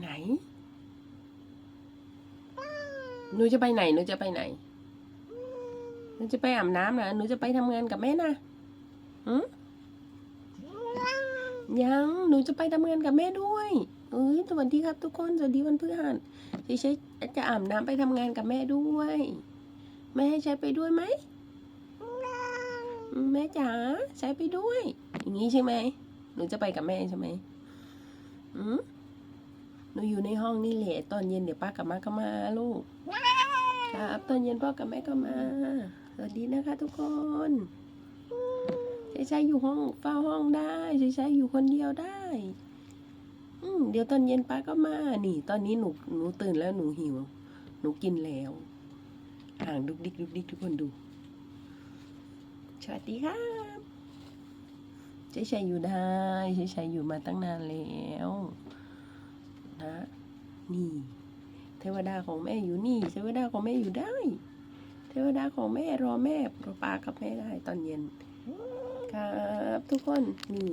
ไหน หนูจะไปไหน หนูจะไปไหน หนูจะไปอาบน้ำนะหนูจะไปทำงานกับแม่นะหืมยัง หนูจะไปทำงานกับแม่ด้วย เอ้ย สวัสดีครับทุกคน สวัสดีวันพฤหัสดิฉันจะอาบน้ำไปทำงานกับแม่ด้วย แม่ให้ใช้ไปด้วยไหม แม่จ๋าใช้ไปด้วย อย่างนี้ใช่ไหม หนูจะไปกับแม่ใช่ไหมอืม หนูอยู่ในห้องนี่แหละตอนเย็นเดี๋ยวป้ากับแม่ก็มาลูก ครับ ตอนเย็นพ่อกับแม่ก็มา สวัสดีนะคะทุกคนใช้ใช้อยู่ห้องเฝ้าห้องได้ใช้ใช้อยู่คนเดียวได้ อืมเดี๋ยวตอนเย็นป้าก็มา นี่ ตอนนี้หนูหนูตื่นแล้วหนูหิว หนูกินแล้วห่างดุกดิกดุกดิกทุกคนดู สวัสดีครับใช้ใช้อยู่ได้ใช้ใช้อยู่มาตั้งนานแล้ว นี่ เทวดาของแม่อยู่นี่ เทวดาของแม่อยู่ได้ เทวดาของแม่รอแม่รอปากับแม่ได้ตอนเย็น ครับทุกคนนี่